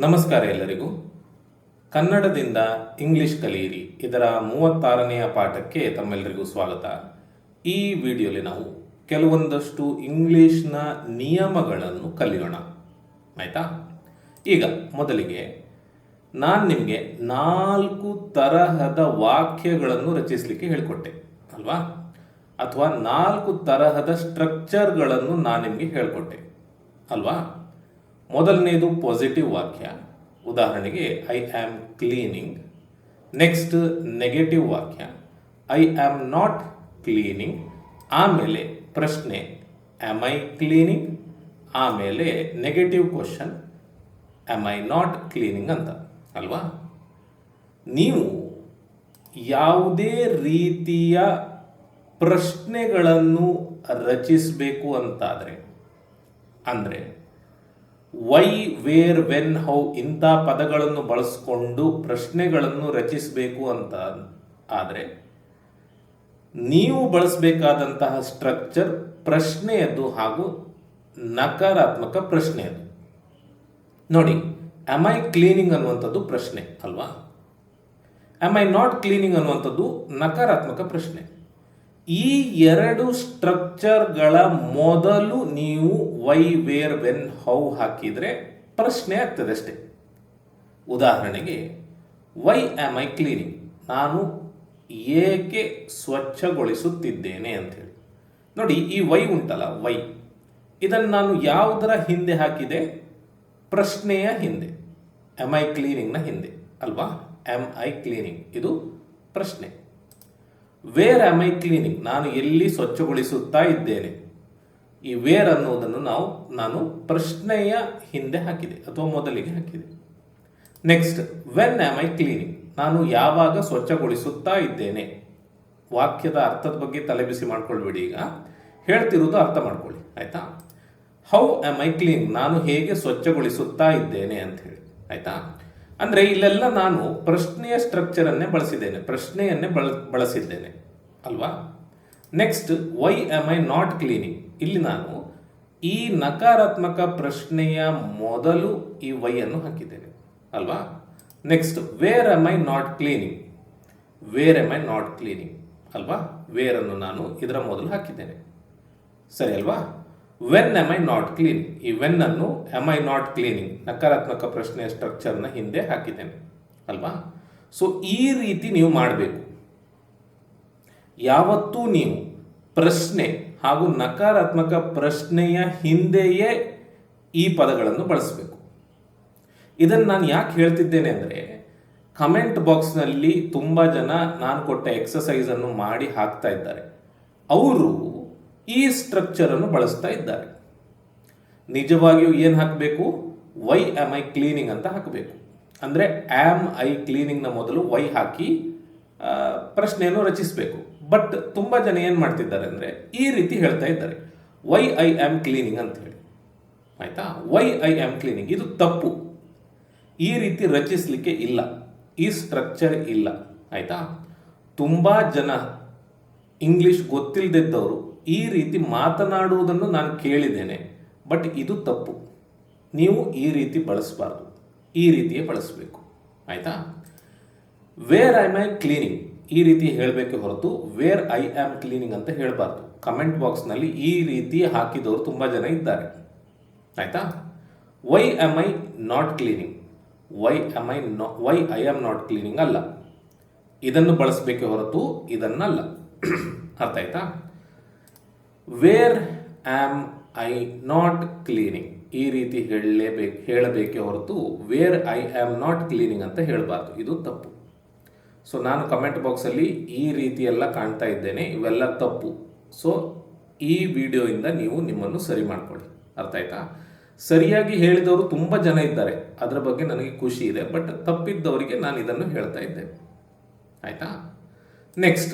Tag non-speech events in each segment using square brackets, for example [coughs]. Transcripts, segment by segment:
ನಮಸ್ಕಾರ ಎಲ್ಲರಿಗೂ. ಕನ್ನಡದಿಂದ ಇಂಗ್ಲಿಷ್ ಕಲಿಯಿರಿ. ಇದರ ಮೂವತ್ತಾರನೆಯ ಪಾಠಕ್ಕೆ ತಮ್ಮೆಲ್ಲರಿಗೂ ಸ್ವಾಗತ. ಈ ವಿಡಿಯೋಲಿ ನಾವು ಕೆಲವೊಂದಷ್ಟು ಇಂಗ್ಲಿಷ್ನ ನಿಯಮಗಳನ್ನು ಕಲಿಯೋಣ. ಆಯಿತಾ? ಈಗ ಮೊದಲಿಗೆ ನಾನು ನಿಮಗೆ ನಾಲ್ಕು ತರಹದ ವಾಕ್ಯಗಳನ್ನು ರಚಿಸಲಿಕ್ಕೆ ಹೇಳಿಕೊಟ್ಟೆ, ಅಲ್ವಾ? ಅಥವಾ ನಾಲ್ಕು ತರಹದ ಸ್ಟ್ರಕ್ಚರ್ಗಳನ್ನು ನಾನು ನಿಮಗೆ ಹೇಳಿಕೊಟ್ಟೆ, ಅಲ್ವಾ? ಮೊದಲನೇದು ಪಾಸಿಟಿವ್ ವಾಕ್ಯ. ಉದಾಹರಣೆಗೆ I am cleaning next negative ವಾಕ್ಯ. ಐ ಆಮ್ ನಾಟ್ ಕ್ಲೀನಿಂಗ್ ಆಮೇಲೆ, ಪ್ರಶ್ನೆ ಆಮ್ ಐ ಕ್ಲೀನಿಂಗ್ ಆಮೇಲೆ negative question am I not cleaning ಅಂತ, ಅಲ್ವಾ? ನೀವು ಯಾವುದೇ ರೀತಿಯ ಪ್ರಶ್ನೆಗಳನ್ನು ರಚಿಸಬೇಕು ಅಂತಾದರೆ, ಅಂದರೆ ವೈ ವೇರ್ ವೆನ್ ಹೌ ಇಂಥ ಪದಗಳನ್ನು ಬಳಸಿಕೊಂಡು ಪ್ರಶ್ನೆಗಳನ್ನು ರಚಿಸಬೇಕು ಅಂತ ಆದರೆ ನೀವು ಬಳಸಬೇಕಾದಂತಹ ಸ್ಟ್ರಕ್ಚರ್ ಪ್ರಶ್ನೆಯದ್ದು ಹಾಗೂ ನಕಾರಾತ್ಮಕ ಪ್ರಶ್ನೆಯದು ನೋಡಿ ಆಮ್ ಐ ಕ್ಲೀನಿಂಗ್ ಅನ್ನುವಂಥದ್ದು ಪ್ರಶ್ನೆ ಅಲ್ವಾ? ಆಮ್ ಐ ನಾಟ್ ಕ್ಲೀನಿಂಗ್ ಅನ್ನುವಂಥದ್ದು ನಕಾರಾತ್ಮಕ ಪ್ರಶ್ನೆ. ಈ ಎರಡು ಸ್ಟ್ರಕ್ಚರ್ಗಳ ಮೊದಲು ನೀವು ವೈ ವೇರ್ ವೆನ್ ಹೌ ಹಾಕಿದರೆ ಪ್ರಶ್ನೆ ಆಗ್ತದೆ ಅಷ್ಟೇ. ಉದಾಹರಣೆಗೆ ವೈ ಆಮ್ ಐ ಕ್ಲೀನಿಂಗ್ ನಾನು ಏಕೆ ಸ್ವಚ್ಛಗೊಳಿಸುತ್ತಿದ್ದೇನೆ ಅಂಥೇಳಿ ನೋಡಿ, ಈ ವೈ ಉಂಟಲ್ಲ ವೈ ಇದನ್ನು ನಾನು ಯಾವುದರ ಹಿಂದೆ ಹಾಕಿದೆ? ಪ್ರಶ್ನೆಯ ಹಿಂದೆ. ಎಂ ಐ ಕ್ಲೀನಿಂಗ್ನ ಹಿಂದೆ? ಅಲ್ವಾ? ಎಂ ಐ ಕ್ಲೀನಿಂಗ್ ಇದು ಪ್ರಶ್ನೆ. ವೇರ್ ಆಮ್ ಐ ಕ್ಲೀನಿಂಗ್ ನಾನು ಎಲ್ಲಿ ಸ್ವಚ್ಛಗೊಳಿಸುತ್ತಾ ಇದ್ದೇನೆ? ಈ ವೇರ್ ಅನ್ನೋದನ್ನು ನಾವು, ನಾನು ಪ್ರಶ್ನೆಯ ಹಿಂದೆ ಹಾಕಿದೆ, ಅಥವಾ ಮೊದಲಿಗೆ ಹಾಕಿದೆ. Next when am I cleaning ನಾನು ಯಾವಾಗ ಸ್ವಚ್ಛಗೊಳಿಸುತ್ತಾ ಇದ್ದೇನೆ? ವಾಕ್ಯದ ಅರ್ಥದ ಬಗ್ಗೆ ತಲೆಬಿಸಿ ಮಾಡ್ಕೊಳ್ಬೇಡಿ ಈಗ. ಹೇಳ್ತಿರೋದು ಅರ್ಥ ಮಾಡ್ಕೊಳ್ಳಿ, ಆಯ್ತಾ? ಹೌ ಆಮ್ ಐ ಕ್ಲೀನ್ ನಾನು ಹೇಗೆ ಸ್ವಚ್ಛಗೊಳಿಸುತ್ತಾ ಇದ್ದೇನೆ ಅಂತ ಹೇಳಿ, ಆಯ್ತಾ? ಅಂದರೆ ಇಲ್ಲೆಲ್ಲ ನಾನು ಪ್ರಶ್ನೆಯ ಸ್ಟ್ರಕ್ಚರನ್ನೇ ಬಳಸಿದ್ದೇನೆ, ಪ್ರಶ್ನೆಯನ್ನೇ ಬಳ ಬಳಸಿದ್ದೇನೆ. ಅಲ್ವಾ? Next why am I not cleaning ಇಲ್ಲಿ ನಾನು ಈ ನಕಾರಾತ್ಮಕ ಪ್ರಶ್ನೆಯ ಮೊದಲು ಈ ವೈ ಅನ್ನು ಹಾಕಿದ್ದೇನೆ. ಅಲ್ವಾ? Next where am I not cleaning where am I not cleaning ಅಲ್ವಾ? ವೇರ್ ಅನ್ನು ನಾನು ಇದರ ಮೊದಲು ಹಾಕಿದ್ದೇನೆ. ಸರಿ ಅಲ್ವಾ? When am I not clean ಈ ವೆನ್ ಅನ್ನು ಎಂ ಐ ನಾಟ್ ಕ್ಲೀನಿಂಗ್ ನಕಾರಾತ್ಮಕ ಪ್ರಶ್ನೆಯ ಸ್ಟ್ರಕ್ಚರ್ನ ಹಿಂದೆ ಹಾಕಿದ್ದೇನೆ. ಅಲ್ವಾ? ಸೊ ಈ ರೀತಿ ನೀವು ಮಾಡಬೇಕು. ಯಾವತ್ತೂ ನೀವು ಪ್ರಶ್ನೆ ಹಾಗೂ ನಕಾರಾತ್ಮಕ ಪ್ರಶ್ನೆಯ ಹಿಂದೆಯೇ ಈ ಪದಗಳನ್ನು ಬಳಸಬೇಕು. ಇದನ್ನು ನಾನು ಯಾಕೆ ಹೇಳ್ತಿದ್ದೇನೆ ಅಂದರೆ ಕಮೆಂಟ್ ಬಾಕ್ಸ್ನಲ್ಲಿ ತುಂಬ ಜನ ನಾನು ಕೊಟ್ಟ ಎಕ್ಸಸೈಸನ್ನು ಮಾಡಿ ಹಾಕ್ತಾ ಇದ್ದಾರೆ. ಅವರು ಈ ಸ್ಟ್ರಕ್ಚರನ್ನು ಬಳಸ್ತಾ ಇದ್ದಾರೆ. ನಿಜವಾಗಿಯೂ ಏನು ಹಾಕಬೇಕು? ವೈ ಆಮ್ ಐ ಕ್ಲೀನಿಂಗ್ ಅಂತ ಹಾಕಬೇಕು. ಅಂದರೆ ಆಮ್ ಐ ಕ್ಲೀನಿಂಗ್ನ ಮೊದಲು ವೈ ಹಾಕಿ ಪ್ರಶ್ನೆಯನ್ನು ರಚಿಸಬೇಕು. ಬಟ್ ತುಂಬ ಜನ ಏನು ಮಾಡ್ತಿದ್ದಾರೆ ಅಂದರೆ ಈ ರೀತಿ ಹೇಳ್ತಾ ಇದ್ದಾರೆ. ವೈ ಐ ಆಮ್ ಕ್ಲೀನಿಂಗ್ ಅಂತ ಹೇಳಿ. ಆಯಿತಾ? ವೈ ಐ ಆಮ್ ಕ್ಲೀನಿಂಗ್ ಇದು ತಪ್ಪು. ಈ ರೀತಿ ರಚಿಸಲಿಕ್ಕೆ ಇಲ್ಲ. ಈ ಸ್ಟ್ರಕ್ಚರ್ ಇಲ್ಲ. ಆಯಿತಾ? ತುಂಬ ಜನ ಇಂಗ್ಲಿಷ್ ಗೊತ್ತಿಲ್ಲದಿದ್ದವರು ಈ ರೀತಿ ಮಾತನಾಡುವುದನ್ನು ನಾನು ಕೇಳಿದ್ದೇನೆ. ಬಟ್ ಇದು ತಪ್ಪು. ನೀವು ಈ ರೀತಿ ಬಳಸಬಾರ್ದು. ಈ ರೀತಿಯೇ ಬಳಸಬೇಕು. ಆಯಿತಾ? ವೇರ್ ಐ ಮೈ ಕ್ಲೀನಿಂಗ್ ಈ ರೀತಿ ಹೇಳಬೇಕೆ ಹೊರತು ವೇರ್ ಐ ಆಮ್ ಕ್ಲೀನಿಂಗ್ ಅಂತ ಹೇಳಬಾರ್ದು. ಕಮೆಂಟ್ ಬಾಕ್ಸ್ನಲ್ಲಿ ಈ ರೀತಿ ಹಾಕಿದವರು ತುಂಬ ಜನ ಇದ್ದಾರೆ. ಆಯಿತಾ? Why am I not cleaning why am I not why I am not cleaning ಅಲ್ಲ. ಇದನ್ನು ಬಳಸಬೇಕೆ ಹೊರತು ಇದನ್ನಲ್ಲ. [clears throat] ಅರ್ಥ ಆಯ್ತಾ? Where am I not cleaning ಈ ರೀತಿ ಹೇಳಲೇಬೇಕು ಹೇಳಬೇಕೆ ಹೊರತು where I am not cleaning ಅಂತ ಹೇಳಬಾರ್ದು. ಇದು ತಪ್ಪು. ಸೊ ನಾನು ಕಮೆಂಟ್ ಬಾಕ್ಸಲ್ಲಿ ಈ ರೀತಿ ಎಲ್ಲ ಕಾಣ್ತಾ ಇದ್ದೇನೆ. ಇವೆಲ್ಲ ತಪ್ಪು. ಸೊ ಈ ವಿಡಿಯೋಯಿಂದ ನೀವು ನಿಮ್ಮನ್ನು ಸರಿ ಮಾಡ್ಕೊಳ್ಳಿ. ಅರ್ಥ ಆಯ್ತಾ? ಸರಿಯಾಗಿ ಹೇಳಿದವರು ತುಂಬ ಜನ ಇದ್ದಾರೆ. ಅದರ ಬಗ್ಗೆ ನನಗೆ ಖುಷಿ ಇದೆ. ಬಟ್ ತಪ್ಪಿದ್ದವರಿಗೆ ನಾನು ಇದನ್ನು ಹೇಳ್ತಾ ಇದ್ದೇನೆ ಆಯಿತಾ? ನೆಕ್ಸ್ಟ್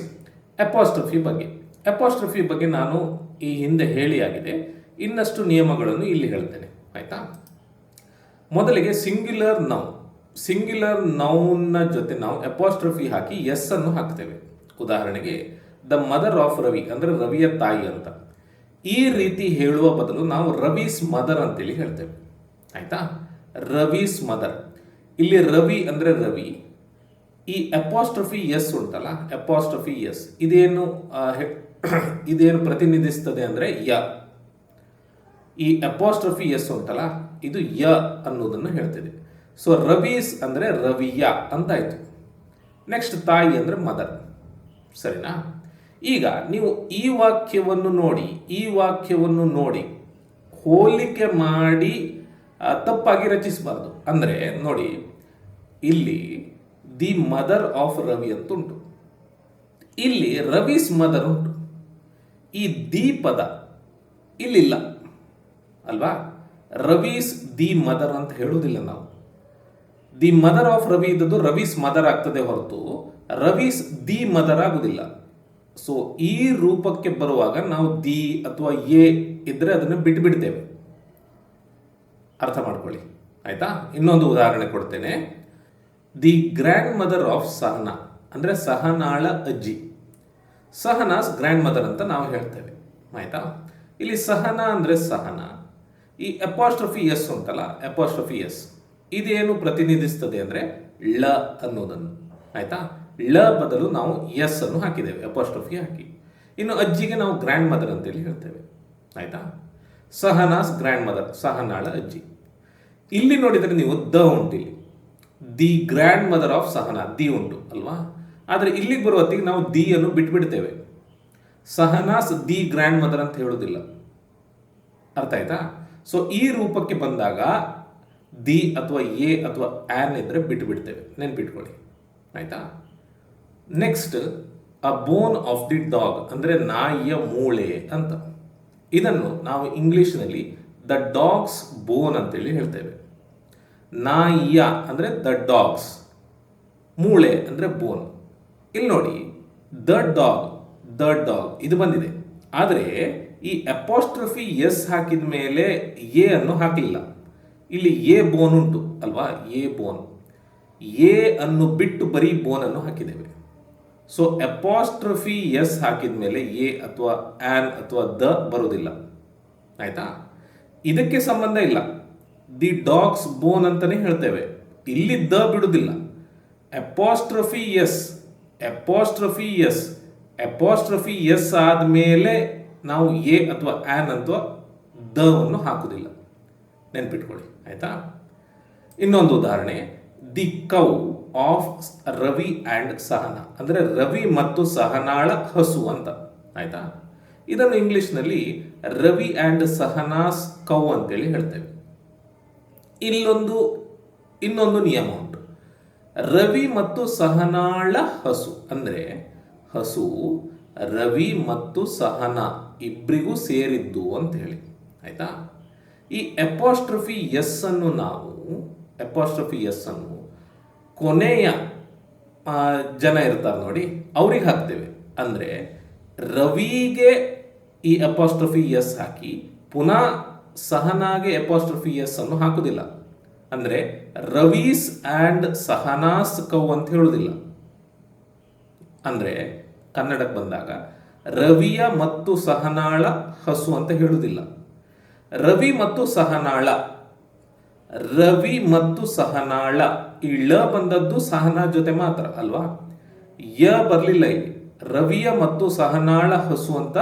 ಅಪಾಸ್ಟ್ರಫಿ ಬಗ್ಗೆ. ಅಪಾಸ್ಟ್ರಫಿ ಬಗ್ಗೆ ನಾನು ಈ ಹಿಂದೆ ಹೇಳಿಯಾಗಿದೆ ಇನ್ನಷ್ಟು ನಿಯಮಗಳನ್ನು ಇಲ್ಲಿ ಹೇಳ್ತೇನೆ. ಆಯಿತಾ? ಮೊದಲಿಗೆ ಸಿಂಗ್ಯುಲರ್ ನೌನ್ ಸಿಂಗ್ಯುಲರ್ ನೌನ್ನ ಜೊತೆ ನಾವು ಎಪಾಸ್ಟ್ರಫಿ ಹಾಕಿ ಎಸ್ ಅನ್ನು ಹಾಕ್ತೇವೆ. ಉದಾಹರಣೆಗೆ ದ ಮದರ್ ಆಫ್ ರವಿ ಅಂದರೆ ರವಿಯ ತಾಯಿ ಅಂತ. ಈ ರೀತಿ ಹೇಳುವ ಬದಲು ನಾವು ರವೀಸ್ ಮದರ್ ಅಂತೇಳಿ ಹೇಳ್ತೇವೆ. ಆಯ್ತಾ? ರವೀಸ್ ಮದರ್ ಇಲ್ಲಿ ರವಿ ಅಂದರೆ ರವಿ. ಈ ಅಪಾಸ್ಟ್ರಫಿ ಎಸ್ ಉಂಟಲ್ಲ ಅಪಾಸ್ಟ್ರಫಿ ಎಸ್ ಇದೇನು [coughs] ಇದೇನು ಪ್ರತಿನಿಧಿಸ್ತದೆ ಅಂದರೆ ಯ. ಈ ಅಪಾಸ್ಟ್ರಫಿ ಎಸ್ ಉಂಟಲ್ಲ, ಇದು ಯ ಅನ್ನೋದನ್ನು ಹೇಳ್ತಿದೆ ಸೊ ರವೀಸ್ ಅಂದರೆ ರವಿಯ ಅಂತಾಯಿತು. ನೆಕ್ಸ್ಟ್ ತಾಯಿ ಅಂದರೆ ಮದರ್ ಸರಿನಾ? ಈಗ ನೀವು ಈ ವಾಕ್ಯವನ್ನು ನೋಡಿ, ಈ ವಾಕ್ಯವನ್ನು ನೋಡಿ, ಹೋಲಿಕೆ ಮಾಡಿ ತಪ್ಪಾಗಿ ರಚಿಸಬಾರ್ದು. ಅಂದರೆ ನೋಡಿ, ಇಲ್ಲಿ ದಿ ಮದರ್ ಆಫ್ ರವಿ ಅಂತ ಉಂಟು ಇಲ್ಲಿ ರವೀಸ್ ಮದರ್ ಉಂಟು. ಈ ದಿ ಪದ ಇಲ್ಲಿಲ್ಲ. ಅಲ್ವಾ? ರವೀಸ್ ದಿ ಮದರ್ ಅಂತ ಹೇಳುವುದಿಲ್ಲ ನಾವು. ದಿ ಮದರ್ ಆಫ್ ರವಿ ಇದ್ದದ್ದು ರವೀಸ್ ಮದರ್ ಆಗ್ತದೆ ಹೊರತು ರವೀಸ್ ದಿ ಮದರ್ ಆಗುದಿಲ್ಲ. ಸೊ ಈ ರೂಪಕ್ಕೆ ಬರುವಾಗ ನಾವು ದಿ ಅಥವಾ ಎ ಇದ್ರೆ ಅದನ್ನು ಬಿಟ್ಬಿಡ್ತೇವೆ ಅರ್ಥ ಮಾಡ್ಕೊಳ್ಳಿ. ಆಯ್ತಾ? ಇನ್ನೊಂದು ಉದಾಹರಣೆ ಕೊಡ್ತೇನೆ. The grandmother of Sahana ಅಂದರೆ ಸಹನಾಳ ಅಜ್ಜಿ. ಸಹನಾಸ್ ಗ್ರ್ಯಾಂಡ್ ಮದರ್ ಅಂತ ನಾವು ಹೇಳ್ತೇವೆ. ಆಯ್ತಾ? ಇಲ್ಲಿ ಸಹನಾ ಅಂದರೆ ಸಹನ. ಈ ಅಪಾಸ್ಟ್ರಫಿ ಎಸ್ ಅಂತಲ್ಲ ಅಪಾಸ್ಟ್ರಫಿ ಎಸ್ ಇದೇನು ಪ್ರತಿನಿಧಿಸ್ತದೆ ಅಂದರೆ ಳ ಅನ್ನೋದನ್ನು. ಆಯಿತಾ? ಳ ಬದಲು ನಾವು ಎಸ್ ಅನ್ನು ಹಾಕಿದ್ದೇವೆ ಅಪಾಸ್ಟ್ರಫಿ ಹಾಕಿ. ಇನ್ನು ಅಜ್ಜಿಗೆ ನಾವು ಗ್ರ್ಯಾಂಡ್ ಮದರ್ ಅಂತೇಳಿ ಹೇಳ್ತೇವೆ. ಆಯಿತಾ? ಸಹನಾಸ್ ಗ್ರ್ಯಾಂಡ್ ಮದರ್, ಸಹನಾಳ ಅಜ್ಜಿ. ಇಲ್ಲಿ ನೋಡಿದರೆ ನೀವು ದ ಉಂಟು ಇಲ್ಲಿ the grandmother of Sahana, the ಉಂಟು, ಅಲ್ವಾ? ಆದರೆ ಇಲ್ಲಿಗೆ ಬರುವ ಹೊತ್ತಿಗೆ ನಾವು ದಿ ಅನ್ನು ಬಿಟ್ಬಿಡ್ತೇವೆ. ಸಹನಾಸ್ ದಿ ಗ್ರ್ಯಾಂಡ್ ಮದರ್ ಅಂತ ಹೇಳೋದಿಲ್ಲ. ಅರ್ಥ ಆಯ್ತಾ? ಸೊ ಈ ರೂಪಕ್ಕೆ ಬಂದಾಗ ದಿ ಅಥವಾ ಎ ಅಥವಾ ಆನ್ ಇದ್ರೆ ಬಿಟ್ಟು ಬಿಡ್ತೇವೆ ನೆನ್ಪಿಟ್ಕೊಳ್ಳಿ. ಆಯ್ತಾ? Next a bone of the dog ಅಂದರೆ ನಾಯಿಯ ಮೂಳೆ ಅಂತ. ಇದನ್ನು ನಾವು ಇಂಗ್ಲಿಷ್ನಲ್ಲಿ ದ ಡಾಗ್ಸ್ ಬೋನ್ ಅಂತೇಳಿ ಹೇಳ್ತೇವೆ. ನಾಯಿಯ ಅಂದರೆ ದ ಡಾಗ್ಸ್ ಮೂಳೆ ಅಂದರೆ ಬೋನ್ ಇಲ್ಲಿ ನೋಡಿ ದ ಡಾಗ್ ದ ಡಾಗ್ ಇದು ಬಂದಿದೆ. ಆದರೆ ಈ ಅಪಾಸ್ಟ್ರಫಿ ಎಸ್ ಹಾಕಿದ ಮೇಲೆ ಎ ಅನ್ನು ಹಾಕಲಿಲ್ಲ ಇಲ್ಲಿ ಎ ಬೋನ್ ಉಂಟು, ಅಲ್ವಾ? A bone. ಎ ಅನ್ನು ಬಿಟ್ಟು ಬರೀ ಬೋನ್ ಅನ್ನು ಹಾಕಿದ್ದೇವೆ. ಸೊ ಅಪಾಸ್ಟ್ರಫಿ ಎಸ್ ಹಾಕಿದ ಮೇಲೆ ಎ ಅಥವಾ ಆನ್ ಅಥವಾ ದ ಬರುವುದಿಲ್ಲ. ಆಯ್ತಾ? ಇದಕ್ಕೆ ಸಂಬಂಧ ಇಲ್ಲ. ದಿ ಡಾಗ್ಸ್ ಬೋನ್ ಅಂತಾನೆ ಹೇಳ್ತೇವೆ. ಇಲ್ಲಿ ದ ಬಿಡುವುದಿಲ್ಲ. Apostrophe S apostrophe S apostrophe S ಆದಮೇಲೆ ನಾವು ಎ ಅಥವಾ ಆನ್ ಅಥವಾ ದ ಅನ್ನು ಹಾಕುವುದಿಲ್ಲ. ನೆನ್ಪಿಟ್ಕೊಳ್ಳಿ, ಆಯ್ತಾ? ಇನ್ನೊಂದು ಉದಾಹರಣೆ, the cow of Ravi and Sahana ಅಂದರೆ ರವಿ ಮತ್ತು ಸಹನಾಳ ಹಸು ಅಂತ, ಆಯ್ತಾ? ಇದನ್ನು ಇಂಗ್ಲೀಷ್ನಲ್ಲಿ ರವಿ ಆ್ಯಂಡ್ ಸಹನಾಸ್ ಕೌ ಅಂತೇಳಿ ಹೇಳ್ತೇವೆ. ಇಲ್ಲೊಂದು, ಇನ್ನೊಂದು ನಿಯಮ ಉಂಟು. ರವಿ ಮತ್ತು ಸಹನಾಳ ಹಸು, ಅಂದರೆ ಹಸು, ರವಿ ಮತ್ತು ಸಹನ ಇಬ್ಬರಿಗೂ ಸೇರಿದ್ದು ಅಂತ ಹೇಳಿ, ಆಯ್ತಾ? ಈ ಎಪಾಸ್ಟ್ರಫಿ ಎಸ್ ಅನ್ನು ನಾವು ಎಪಾಸ್ಟ್ರಫಿ ಎಸ್ ಅನ್ನು ಕೊನೆಯ ಜನ ಇರ್ತಾರೆ ನೋಡಿ, ಅವ್ರಿಗೆ ಹಾಕ್ತೇವೆ. ಅಂದರೆ ರವಿಗೆ ಈ ಎಪೋಸ್ಟ್ರಫಿ ಎಸ್ ಹಾಕಿ, ಪುನಃ ಸಹನಾಗೆ ಎಪೋಸ್ಟ್ರಫಿ ಎಸ್ ಅನ್ನು ಹಾಕುವುದಿಲ್ಲ ಅಂದರೆ ರವೀಸ್ ಆ್ಯಂಡ್ ಸಹನಾಸ್ ಕೌ ಅಂತ ಹೇಳುವುದಿಲ್ಲ ಅಂದರೆ ಕನ್ನಡಕ್ಕೆ ಬಂದಾಗ ರವಿಯ ಮತ್ತು ಸಹನಾಳ ಹಸು ಅಂತ ಹೇಳುವುದಿಲ್ಲ ರವಿ ಮತ್ತು ಸಹನಾಳ. ರವಿ ಮತ್ತು ಸಹನಾಳ. ಈ ಳ ಬಂದದ್ದು ಸಹನಾ ಜೊತೆ ಮಾತ್ರ ಅಲ್ವಾ? ಯ ಬರಲಿಲ್ಲ ಇಲ್ಲಿ. ರವಿಯ ಮತ್ತು ಸಹನಾಳ ಹಸು ಅಂತ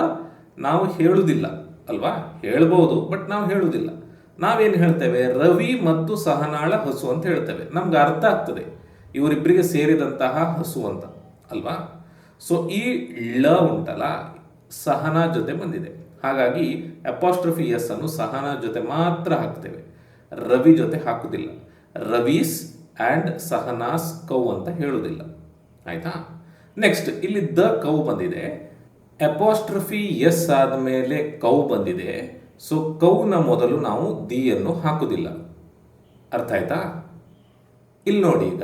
ನಾವು ಹೇಳುವುದಿಲ್ಲ ಅಲ್ವಾ? ಹೇಳ್ಬೋದು, ಬಟ್ ನಾವು ಹೇಳುವುದಿಲ್ಲ ನಾವೇನು ಹೇಳ್ತೇವೆ? ರವಿ ಮತ್ತು ಸಹನಾಳ ಹಸು ಅಂತ ಹೇಳ್ತೇವೆ. ನಮ್ಗೆ ಅರ್ಥ ಆಗ್ತದೆ. ಇವರಿಬ್ಬರಿಗೆ ಸೇರಿದಂತಹ ಹಸು ಅಂತ ಅಲ್ವಾ? ಸೊ ಈ ಳ ಉಂಟಲ್ಲ, ಸಹನಾ ಜೊತೆ ಬಂದಿದೆ. ಹಾಗಾಗಿ ಅಪಾಸ್ಟ್ರಫಿ ಎಸ್ ಅನ್ನು ಸಹನ ಜೊತೆ ಮಾತ್ರ ಹಾಕ್ತೇವೆ. ರವಿ ಜೊತೆ ಹಾಕುವುದಿಲ್ಲ. ರವೀಸ್ ಆ್ಯಂಡ್ ಸಹನಾಸ್ ಕೌ ಅಂತ ಹೇಳುವುದಿಲ್ಲ. ಆಯ್ತಾ? ನೆಕ್ಸ್ಟ್ ಇಲ್ಲಿ ದ ಕೌ ಬಂದಿದೆ. ಅಪಾಸ್ಟ್ರಫಿ ಎಸ್ ಆದಮೇಲೆ ಕೌ ಬಂದಿದೆ. ಸೊ ಕೌನ ಮೊದಲು ನಾವು ದಿಯನ್ನು ಹಾಕುವುದಿಲ್ಲ. ಅರ್ಥ ಆಯ್ತಾ? ಇಲ್ಲಿ ನೋಡಿ ಈಗ.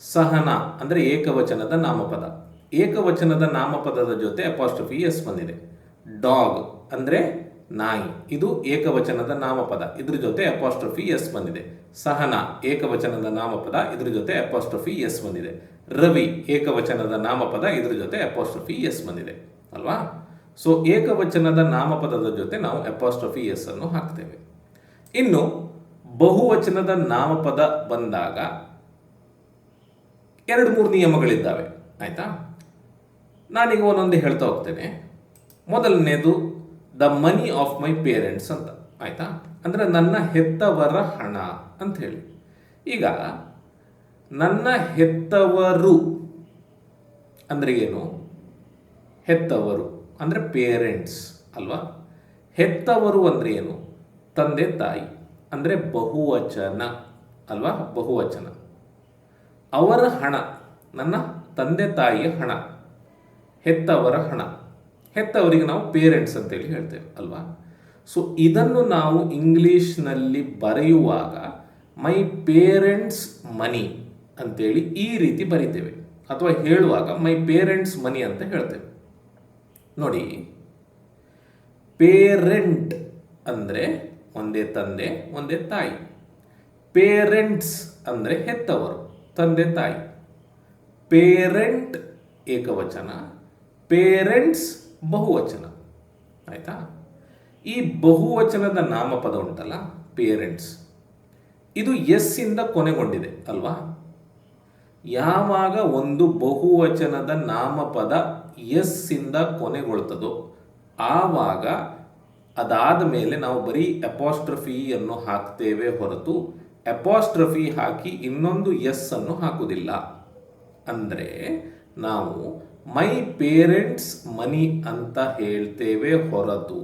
ಸಹನ ಅಂದರೆ ಏಕವಚನದ ನಾಮಪದ. ಏಕವಚನದ ನಾಮಪದದ ಜೊತೆ ಅಪಾಸ್ಟ್ರಫಿ ಎಸ್ ಬಂದಿದೆ. ಡಾಗ್ ಅಂದರೆ ನಾಯಿ. ಇದು ಏಕವಚನದ ನಾಮಪದ. ಇದ್ರ ಜೊತೆ ಅಪಾಸ್ಟ್ರಫಿ ಎಸ್ ಬಂದಿದೆ. ಸಹನ ಏಕವಚನದ ನಾಮಪದ, ಇದ್ರ ಜೊತೆ ಅಪಾಸ್ಟ್ರಫಿ ಎಸ್ ಬಂದಿದೆ. ರವಿ ಏಕವಚನದ ನಾಮಪದ, ಇದ್ರ ಜೊತೆ ಅಪಾಸ್ಟ್ರಫಿ ಎಸ್ ಬಂದಿದೆ. ಅಲ್ವಾ? ಸೊ ಏಕವಚನದ ನಾಮಪದದ ಜೊತೆ ನಾವು ಅಪಾಸ್ಟ್ರಫಿ ಎಸ್ ಅನ್ನು ಹಾಕ್ತೇವೆ. ಇನ್ನು, ಬಹುವಚನದ ನಾಮಪದ ಬಂದಾಗ ಎರಡು ಮೂರು ನಿಯಮಗಳಿದ್ದಾವೆ. ಆಯ್ತಾ? ನಾನೀಗ ಒಂದೊಂದು ಹೇಳ್ತಾ ಹೋಗ್ತೇನೆ. ಮೊದಲನೇದು, the money of my parents ಅಂತ. ಆಯ್ತಾ? ಅಂದರೆ ನನ್ನ ಹೆತ್ತವರ ಹಣ ಅಂತ ಹೇಳಿ. ಈಗ, ನನ್ನ ಹೆತ್ತವರು ಅಂದರೆ ಏನು? ಹೆತ್ತವರು ಅಂದರೆ ಪೇರೆಂಟ್ಸ್ ಅಲ್ವಾ? ಹೆತ್ತವರು ಅಂದರೆ ಏನು? ತಂದೆ, ತಾಯಿ ಅಂದರೆ ಬಹುವಚನ ಅಲ್ವಾ? ಬಹುವಚನ. ಅವರ ಹಣ, ನನ್ನ ತಂದೆ, ತಾಯಿಯ ಹಣ, ಹೆತ್ತವರ ಹಣ. ಹೆತ್ತವರಿಗೆ ನಾವು ಪೇರೆಂಟ್ಸ್ ಅಂತೇಳಿ ಹೇಳ್ತೇವೆ, ಅಲ್ವಾ? ಸೊ ಇದನ್ನು ನಾವು ಇಂಗ್ಲೀಷ್ನಲ್ಲಿ ಬರೆಯುವಾಗ ಮೈ ಪೇರೆಂಟ್ಸ್ ಮನಿ ಅಂತೇಳಿ ಈ ರೀತಿ ಬರಿತೇವೆ. ಅಥವಾ ಹೇಳುವಾಗ ಮೈ ಪೇರೆಂಟ್ಸ್ ಮನಿ ಅಂತ ಹೇಳ್ತೇವೆ. ನೋಡಿ ಪೇರೆಂಟ್ ಅಂದರೆ ಒಂದೇ ತಂದೆ, ಒಂದೇ ತಾಯಿ. ಪೇರೆಂಟ್ಸ್ ಅಂದರೆ ಹೆತ್ತವರು, ತಂದೆ, ತಾಯಿ. ಪೇರೆಂಟ್ ಏಕವಚನ. ಪೇರೆಂಟ್ಸ್ ಬಹುವಚನ, ಆಯಿತಾ? ಈ ಬಹುವಚನದ ನಾಮಪದ ಉಂಟಲ್ಲ ಪೇರೆಂಟ್ಸ್ ಇದು ಎಸ್ ಇಂದ ಕೊನೆಗೊಂಡಿದೆ, ಅಲ್ವಾ? ಯಾವಾಗ ಒಂದು ಬಹುವಚನದ ನಾಮಪದ ಎಸ್ ಇಂದ ಕೊನೆಗೊಳ್ತದೋ, ಆವಾಗ ಅದಾದ ಮೇಲೆ ನಾವು ಬರೀ ಅಪಾಸ್ಟ್ರಫಿಯನ್ನು ಹಾಕ್ತೇವೆ ಹೊರತು ಅಪಾಸ್ಟ್ರಫಿ ಹಾಕಿ ಇನ್ನೊಂದು ಎಸ್ ಅನ್ನು ಹಾಕುವುದಿಲ್ಲ. ಅಂದರೆ ನಾವು ಮೈ ಪೇರೆಂಟ್ಸ್ ಮನಿ ಅಂತ ಹೇಳ್ತೇವೆ ಹೊರತು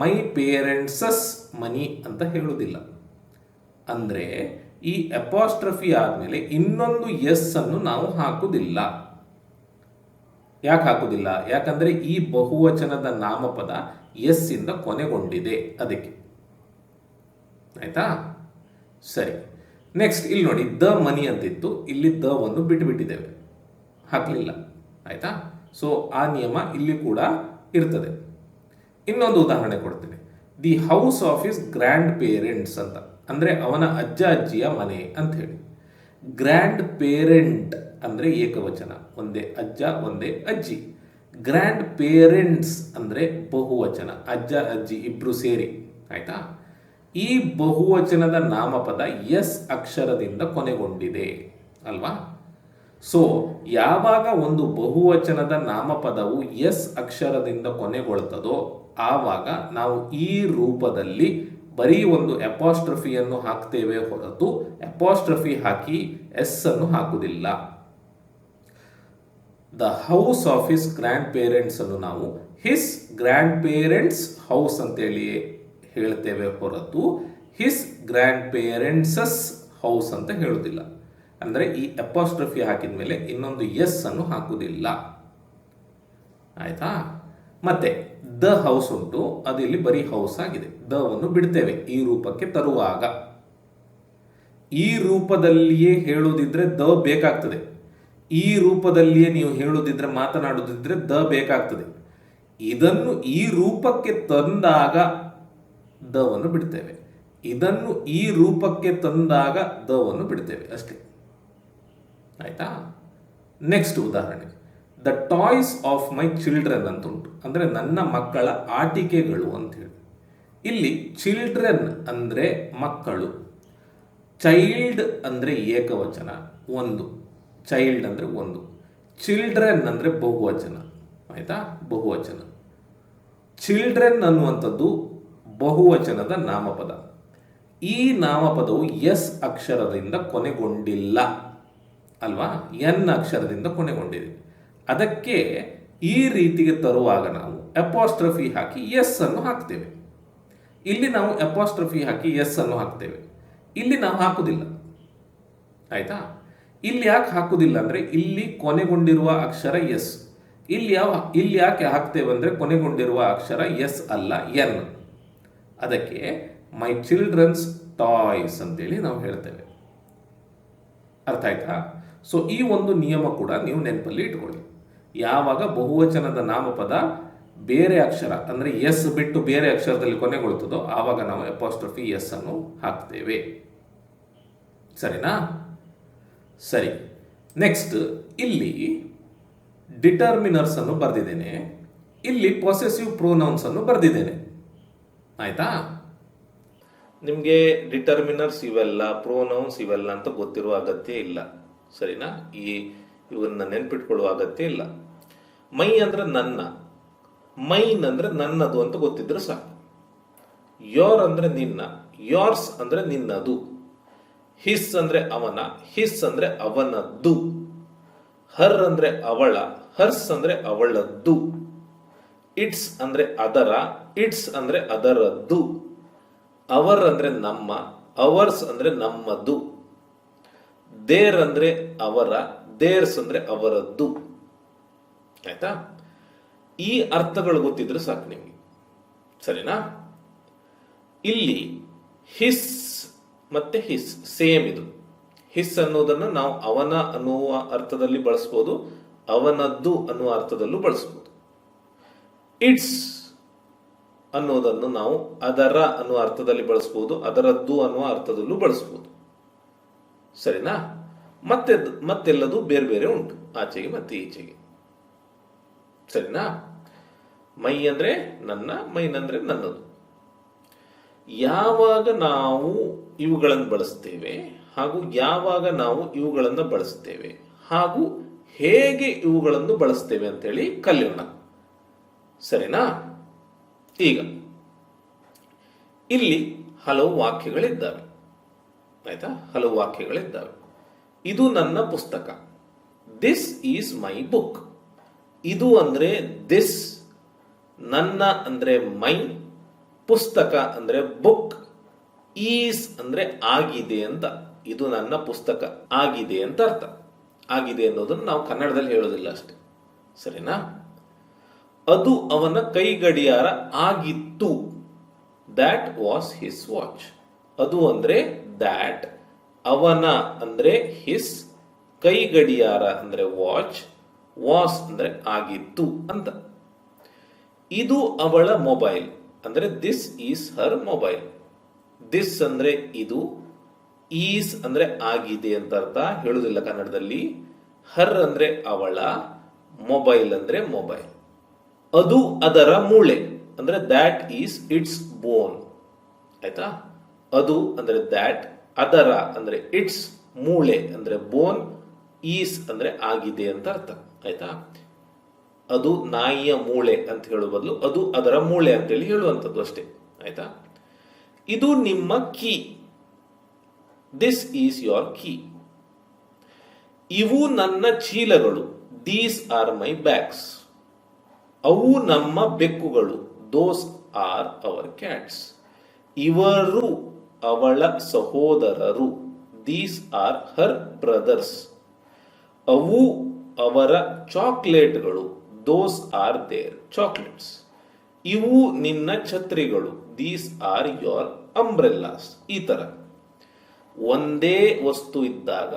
ಮೈ ಪೇರೆಂಟ್ಸಸ್ ಮನಿ ಅಂತ ಹೇಳುವುದಿಲ್ಲ. ಅಂದರೆ ಈ ಅಪಾಸ್ಟ್ರಫಿ ಆದಮೇಲೆ ಇನ್ನೊಂದು ಎಸ್ ಅನ್ನು ನಾವು ಹಾಕುವುದಿಲ್ಲ. ಯಾಕೆ ಹಾಕುವುದಿಲ್ಲ? ಯಾಕಂದರೆ ಈ ಬಹುವಚನದ ನಾಮಪದ ಎಸ್ ಇಂದ ಕೊನೆಗೊಂಡಿದೆ ಅದಕ್ಕೆ. ಆಯ್ತಾ? ಸರಿ. ನೆಕ್ಸ್ಟ್ ಇಲ್ಲಿ ನೋಡಿ, ದ ಮನಿ ಅಂತಿತ್ತು. ಇಲ್ಲಿ ದ ಒಂದು ಬಿಟ್ಟು ಬಿಟ್ಟಿದ್ದೇವೆ ಹಾಕಲಿಲ್ಲ. ಆಯ್ತಾ? ಸೊ ಆ ನಿಯಮ ಇಲ್ಲಿ ಕೂಡ ಇರ್ತದೆ. ಇನ್ನೊಂದು ಉದಾಹರಣೆ ಕೊಡ್ತೀನಿ. The house of his grandparents ಅಂತ. ಅಂದರೆ ಅವನ ಅಜ್ಜ, ಅಜ್ಜಿಯ ಮನೆ ಅಂತ ಹೇಳಿ ಗ್ರ್ಯಾಂಡ್ ಪೇರೆಂಟ್ ಅಂದರೆ ಏಕವಚನ. ಒಂದೇ ಅಜ್ಜ, ಒಂದೇ ಅಜ್ಜಿ. ಗ್ರ್ಯಾಂಡ್ ಪೇರೆಂಟ್ಸ್ ಅಂದರೆ ಬಹುವಚನ. ಅಜ್ಜ, ಅಜ್ಜಿ ಇಬ್ರು ಸೇರಿ. ಆಯಿತಾ? ಈ ಬಹುವಚನದ ನಾಮಪದ ಎಸ್ ಅಕ್ಷರದಿಂದ ಕೊನೆಗೊಂಡಿದೆ. ಅಲ್ವಾ? ಸೊ ಯಾವಾಗ ಒಂದು ಬಹುವಚನದ ನಾಮಪದವು ಎಸ್ ಅಕ್ಷರದಿಂದ ಕೊನೆಗೊಳ್ತದೋ ಆವಾಗ ನಾವು ಈ ರೂಪದಲ್ಲಿ ಬರೀ ಒಂದು ಅಪಾಸ್ಟ್ರಫಿಯನ್ನು ಹಾಕ್ತೇವೆ ಹೊರತು ಅಪಾಸ್ಟ್ರಫಿ ಹಾಕಿ ಎಸ್ ಅನ್ನು ಹಾಕುವುದಿಲ್ಲ. The house of his grandparents ಅನ್ನು ನಾವು ಹಿಸ್ ಗ್ರ್ಯಾಂಡ್ ಪೇರೆಂಟ್ಸ್ ಹೌಸ್ ಅಂತೇಳಿ ಹೇಳ್ತೇವೆ ಹೊರತು ಹಿಸ್ ಗ್ರ್ಯಾಂಡ್ ಪೇರೆಂಟ್ಸಸ್ ಹೌಸ್ ಅಂತ ಹೇಳುವುದಿಲ್ಲ. ಅಂದರೆ ಈ ಅಪಾಸ್ಟ್ರಫಿ ಹಾಕಿದ ಮೇಲೆ ಇನ್ನೊಂದು ಎಸ್ ಅನ್ನು ಹಾಕುವುದಿಲ್ಲ. ಆಯಿತಾ? ಮತ್ತೆ ದ ಹೌಸ್ ಉಂಟು, ಅದು ಇಲ್ಲಿ ಬರೀ ಹೌಸ್ ಆಗಿದೆ. ದವನ್ನು ಬಿಡ್ತೇವೆ, ಈ ರೂಪಕ್ಕೆ ತರುವಾಗ. ಈ ರೂಪದಲ್ಲಿಯೇ ಹೇಳುವುದಿದ್ರೆ ದ ಬೇಕಾಗ್ತದೆ. ಈ ರೂಪದಲ್ಲಿಯೇ ನೀವು ಹೇಳುವುದಿದ್ರೆ ಮಾತನಾಡುವುದಿದ್ರೆ ದ ಬೇಕಾಗ್ತದೆ. ಇದನ್ನು ಈ ರೂಪಕ್ಕೆ ತಂದಾಗ ದವನ್ನು ಬಿಡ್ತೇವೆ. ಇದನ್ನು ಈ ರೂಪಕ್ಕೆ ತಂದಾಗ ದವನ್ನು ಬಿಡ್ತೇವೆ, ಅಷ್ಟೇ. ಆಯ್ತಾ? ನೆಕ್ಸ್ಟ್ ಉದಾಹರಣೆ. The toys of my children ಅಂತ ಉಂಟು ಅಂದರೆ ನನ್ನ ಮಕ್ಕಳ ಆಟಿಕೆಗಳು ಅಂತ ಹೇಳಿ ಇಲ್ಲಿ ಚಿಲ್ಡ್ರನ್ ಅಂದರೆ ಮಕ್ಕಳು. ಚೈಲ್ಡ್ ಅಂದರೆ ಏಕವಚನ. ಒಂದು. ಚೈಲ್ಡ್ ಅಂದರೆ ಒಂದು. ಚಿಲ್ಡ್ರನ್ ಅಂದರೆ ಬಹುವಚನ. ಆಯಿತಾ? ಬಹುವಚನ. ಚಿಲ್ಡ್ರನ್ ಅನ್ನುವಂಥದ್ದು ಬಹುವಚನದ ನಾಮಪದ. ಈ ನಾಮಪದವು ಎಸ್ ಅಕ್ಷರದಿಂದ ಕೊನೆಗೊಂಡಿಲ್ಲ. ಅಲ್ವಾ? ಎನ್ ಅಕ್ಷರದಿಂದ ಕೊನೆಗೊಂಡಿದೆ. ಅದಕ್ಕೆ ಈ ರೀತಿಗೆ ತರುವಾಗ ನಾವು ಅಪಾಸ್ಟ್ರಫಿ ಹಾಕಿ ಎಸ್ ಅನ್ನು ಹಾಕ್ತೇವೆ. ಇಲ್ಲಿ ನಾವು ಎಪಾಸ್ಟ್ರಫಿ ಹಾಕಿ ಎಸ್ ಅನ್ನು ಹಾಕ್ತೇವೆ. ಇಲ್ಲಿ ನಾವು ಹಾಕುವುದಿಲ್ಲ ಆಯ್ತಾ? ಇಲ್ಲಿ ಯಾಕೆ ಹಾಕುವುದಿಲ್ಲ ಅಂದರೆ ಇಲ್ಲಿ ಕೊನೆಗೊಂಡಿರುವ ಅಕ್ಷರ ಎಸ್. ಇಲ್ಲಿ ಯಾವ ಇಲ್ಲಿ ಯಾಕೆ ಹಾಕ್ತೇವೆ ಅಂದರೆ ಕೊನೆಗೊಂಡಿರುವ ಅಕ್ಷರ ಎಸ್ ಅಲ್ಲ, ಎನ್. ಅದಕ್ಕೆ ಮೈ ಚಿಲ್ಡ್ರನ್ಸ್ ಟಾಯ್ಸ್ ಅಂತೇಳಿ ನಾವು ಹೇಳ್ತೇವೆ. ಅರ್ಥ ಆಯ್ತಾ? ಸೊ ಈ ಒಂದು ನಿಯಮ ಕೂಡ ನೀವು ನೆನಪಲ್ಲಿ ಇಟ್ಕೊಳ್ಳಿ. ಯಾವಾಗ ಬಹುವಚನದ ನಾಮಪದ ಬೇರೆ ಅಕ್ಷರ, ಅಂದರೆ ಎಸ್ ಬಿಟ್ಟು ಬೇರೆ ಅಕ್ಷರದಲ್ಲಿ ಕೊನೆಗೊಳ್ತದೋ, ಆವಾಗ ನಾವು ಎಪಾಸ್ಟ್ರಫಿ ಎಸ್ ಅನ್ನು ಹಾಕ್ತೇವೆ. ಸರಿನಾ? ಸರಿ. ನೆಕ್ಸ್ಟ್ ಇಲ್ಲಿ ಡಿಟರ್ಮಿನರ್ಸ್ ಅನ್ನು ಬರೆದಿದ್ದೇನೆ. ಇಲ್ಲಿ ಪೊಸೆಸಿವ್ ಪ್ರೋನೌನ್ಸ್ ಅನ್ನು ಬರೆದಿದ್ದೇನೆ. ಆಯ್ತಾ? ನಿಮಗೆ ಡಿಟರ್ಮಿನರ್ಸ್ ಇವೆಲ್ಲ, ಪ್ರೋನೌನ್ಸ್ ಇವೆಲ್ಲ ಅಂತ ಗೊತ್ತಿರುವ ಅಗತ್ಯ ಇಲ್ಲ. ಸರಿನಾ? ಈ ಇವನ್ನ ನೆನ್ಪಿಟ್ಕೊಳ್ಳುವ ಅಗತ್ಯ ಇಲ್ಲ. ಮೈ ಅಂದ್ರೆ ನನ್ನ. ಮೈನ್ ಅಂದ್ರೆ ನನ್ನದು ಅಂತ ಗೊತ್ತಿದ್ರೆ ಸಾಕು. ಯೋರ್ ಅಂದ್ರೆ ನಿನ್ನ. ಯೋರ್ಸ್ ಅಂದ್ರೆ ನಿನ್ನದು. ಹಿಸ್ ಅಂದ್ರೆ ಅವನ. ಹಿಸ್ ಅಂದ್ರೆ ಅವನದ್ದು. ಹರ್ ಅಂದ್ರೆ ಅವಳ. ಹರ್ಸ್ ಅಂದ್ರೆ ಅವಳದ್ದು. ಇಟ್ಸ್ ಅಂದ್ರೆ ಅದರ. ಇಟ್ಸ್ ಅಂದ್ರೆ ಅದರದ್ದು. ಅವರ್ ಅಂದ್ರೆ ನಮ್ಮ. ಅವರ್ಸ್ ಅಂದ್ರೆ ನಮ್ಮದು. ದೇರ್ ಅಂದ್ರೆ ಅವರ, ದೇರ್ಸ್ ಅಂದ್ರೆ ಅವರದ್ದು. ಆಯ್ತಾ? ಈ ಅರ್ಥಗಳು ಗೊತ್ತಿದ್ರೆ ಸಾಕು ನಿಮಗೆ. ಸರಿನಾ? ಇಲ್ಲಿ ಹಿಸ್ ಮತ್ತೆ ಹಿಸ್, ಸೇಮ್ ಇದು. ಹಿಸ್ ಅನ್ನೋದನ್ನ ನಾವು ಅವನ ಅನ್ನುವ ಅರ್ಥದಲ್ಲಿ ಬಳಸ್ಬೋದು, ಅವನದ್ದು ಅನ್ನುವ ಅರ್ಥದಲ್ಲೂ ಬಳಸ್ಬೋದು. ಇಟ್ಸ್ ಅನ್ನೋದನ್ನು ನಾವು ಅದರ ಅನ್ನುವ ಅರ್ಥದಲ್ಲಿ ಬಳಸ್ಬೋದು, ಅದರದ್ದು ಅನ್ನುವ ಅರ್ಥದಲ್ಲೂ ಬಳಸ್ಬೋದು. ಸರಿನಾ? ಮತ್ತೆ ಮತ್ತೆಲ್ಲದು ಬೇರೆ ಬೇರೆ ಉಂಟು. ಆಚೆಗೆ ಮತ್ತೆ ಈಚೆಗೆ. ಸರಿನಾ? ಮೈ ಅಂದ್ರೆ ನನ್ನ ಮೈನಂದ್ರೆ ನನ್ನದು. ಯಾವಾಗ ನಾವು ಇವುಗಳನ್ನು ಬಳಸ್ತೇವೆ ಹಾಗೂ ಯಾವಾಗ ನಾವು ಇವುಗಳನ್ನು ಬಳಸ್ತೇವೆ ಹಾಗೂ ಹೇಗೆ ಇವುಗಳನ್ನು ಬಳಸ್ತೇವೆ ಅಂತೇಳಿ ಕಲಿಯೋಣ. ಸರಿನಾ? ಈಗ, ಇಲ್ಲಿ ಹಲವು ವಾಕ್ಯಗಳಿದ್ದಾವೆ. ಆಯ್ತಾ? ಹಲವು ವಾಕ್ಯಗಳಿದ್ದಾವೆ. ಇದು ನನ್ನ ಪುಸ್ತಕ. ದಿಸ್ ಈಸ್ ಮೈ ಬುಕ್ ಇದು ಅಂದ್ರೆ ದಿಸ್ ನನ್ನ ಅಂದ್ರೆ ಮೈ ಪುಸ್ತಕ ಅಂದ್ರೆ ಬುಕ್ ಈಸ್ ಅಂದ್ರೆ ಆಗಿದೆ ಅಂತ. ಇದು ನನ್ನ ಪುಸ್ತಕ, ಆಗಿದೆ ಅಂತ ಅರ್ಥ. ಆಗಿದೆ ಅನ್ನೋದನ್ನು ನಾವು ಕನ್ನಡದಲ್ಲಿ ಹೇಳೋದಿಲ್ಲ ಅಷ್ಟೇ. ಸರಿನಾ? ಅದು ಅವನ ಕೈಗಡಿಯಾರ ಆಗಿತ್ತು. ದ್ಯಾಟ್ ವಾಸ್ ಹಿಸ್ ವಾಚ್ ಅದು ಅಂದ್ರೆ ದ್ಯಾಟ್ ಅವನ ಅಂದ್ರೆ ಹಿಸ್ ಕೈ ಗಡಿಯಾರ ಅಂದ್ರೆ ವಾಚ್ ವಾಸ್ ಅಂದ್ರೆ ಆಗಿತ್ತು ಅಂತ. ಇದು ಅವಳ ಮೊಬೈಲ್ ಅಂದ್ರೆ this is her mobile this ಅಂದ್ರೆ ಇದು ಈಸ್ ಅಂದ್ರೆ ಆಗಿದೆ ಅಂತ ಅರ್ಥ. ಹೇಳುವುದಿಲ್ಲ ಕನ್ನಡದಲ್ಲಿ. ಹರ್ ಅಂದ್ರೆ ಅವಳ ಮೊಬೈಲ್ ಅಂದ್ರೆ ಮೊಬೈಲ್ ಅದು ಅದರ ಮೂಳೆ. ಅಂದ್ರೆ ದ್ಯಾಟ್ ಈಸ್ ಇಟ್ಸ್ ಬೋನ್ ಆಯ್ತಾ? ಅದು ಅಂದರೆ ದ್ಯಾಟ್ ಅದರ ಅಂದರೆ ಇಟ್ಸ್ ಮೂಳೆ ಅಂದರೆ ಬೋನ್ ಈಸ್ ಅಂದರೆ ಆಗಿದೆ ಅಂತ ಅರ್ಥ. ಆಯ್ತಾ? ಅದು ನಾಯಿಯ ಮೂಳೆ ಅಂತ ಹೇಳುವ ಬದಲು ಅದು ಅದರ ಮೂಳೆ ಅಂತೇಳಿ ಹೇಳುವಂಥದ್ದು ಅಷ್ಟೇ. ಆಯ್ತಾ? ಇದು ನಿಮ್ಮ key. This is your key ಇವು ನನ್ನ ಚೀಲಗಳು. ದೀಸ್ ಆರ್ ಮೈ ಬ್ಯಾಗ್ಸ್ ಅವು ನಮ್ಮ ಬೆಕ್ಕುಗಳು. ದೋಸ್ ಆರ್ ಅವರ್ ಕ್ಯಾಟ್ಸ್ ಇವರು ಅವಳ ಸಹೋದರರು ದೀಸ್ ಆರ್ ಹರ್ ಬ್ರದರ್ಸ್ ಅವು ಅವರ ಚಾಕ್ಲೇಟ್ಗಳು ದೋಸ್ ಆರ್ ದೇರ್ ಚಾಕ್ಲೇಟ್ಸ್ ಇವು ನಿನ್ನ ಛತ್ರಿಗಳು ದೀಸ್ ಆರ್ ಯೋರ್ ಅಂಬ್ರೆಲ್ಲಾಸ್ ಈ ತರ. ಒಂದೇ ವಸ್ತು ಇದ್ದಾಗ